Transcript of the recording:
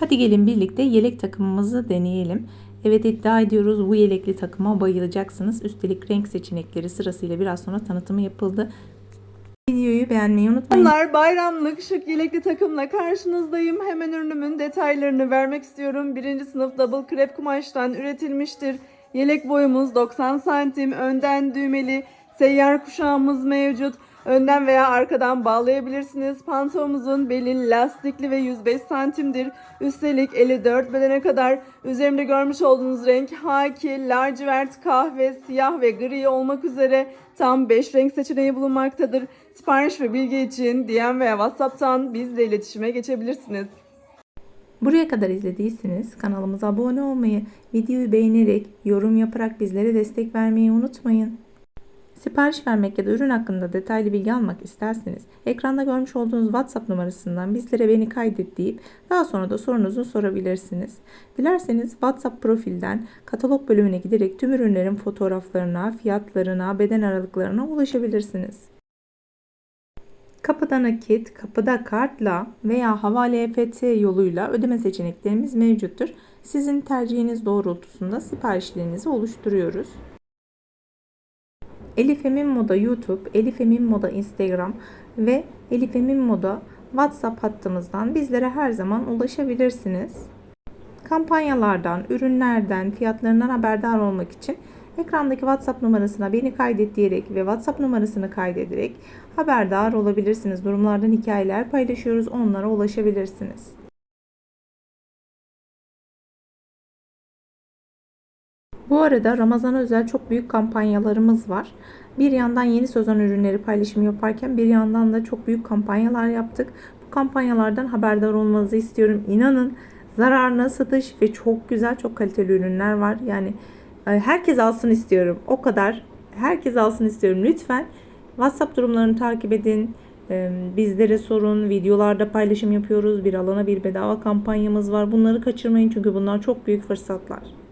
Hadi gelin birlikte yelek takımımızı deneyelim. Evet iddia ediyoruz bu yelekli takıma bayılacaksınız. Üstelik renk seçenekleri sırasıyla biraz sonra tanıtımı yapıldı. Videoyu beğenmeyi unutmayın. Bunlar bayramlık şık yelekli takımla karşınızdayım. Hemen ürünümün detaylarını vermek istiyorum. Birinci sınıf double krep kumaştan üretilmiştir. Yelek boyumuz 90 santim. Önden düğmeli seyyar kuşağımız mevcut. Önden veya arkadan bağlayabilirsiniz. Pantolonumuzun beli lastikli ve 105 santimdir. Üstelik 54 bedene kadar üzerimde görmüş olduğunuz renk haki, lacivert, kahve, siyah ve gri olmak üzere tam 5 renk seçeneği bulunmaktadır. Sipariş ve bilgi için DM veya WhatsApp'tan bizle iletişime geçebilirsiniz. Buraya kadar izlediyseniz kanalımıza abone olmayı, videoyu beğenerek, yorum yaparak bizlere destek vermeyi unutmayın. Sipariş vermek ya da ürün hakkında detaylı bilgi almak isterseniz ekranda görmüş olduğunuz WhatsApp numarasından bizlere beni kaydet deyip daha sonra da sorunuzu sorabilirsiniz. Dilerseniz WhatsApp profilden katalog bölümüne giderek tüm ürünlerin fotoğraflarına, fiyatlarına, beden aralıklarına ulaşabilirsiniz. Kapıda nakit, kapıda kartla veya havale EFT yoluyla ödeme seçeneklerimiz mevcuttur. Sizin tercihiniz doğrultusunda siparişlerinizi oluşturuyoruz. Elif Emin Moda YouTube, Elif Emin Moda Instagram ve Elif Emin Moda WhatsApp hattımızdan bizlere her zaman ulaşabilirsiniz. Kampanyalardan, ürünlerden, fiyatlarından haberdar olmak için ekrandaki WhatsApp numarasına beni kaydet diyerek ve WhatsApp numarasını kaydederek haberdar olabilirsiniz. Durumlardan hikayeler paylaşıyoruz, onlara ulaşabilirsiniz. Bu arada Ramazan'a özel çok büyük kampanyalarımız var. Bir yandan yeni sezon ürünleri paylaşımı yaparken bir yandan da çok büyük kampanyalar yaptık. Bu kampanyalardan haberdar olmanızı istiyorum. İnanın zararına satış ve çok güzel, çok kaliteli ürünler var. Yani e, herkes alsın istiyorum. O kadar. Herkes alsın istiyorum. Lütfen WhatsApp durumlarını takip edin. E, Bizlere sorun. Videolarda paylaşım yapıyoruz. Bir alana bir bedava kampanyamız var. Bunları kaçırmayın çünkü bunlar çok büyük fırsatlar.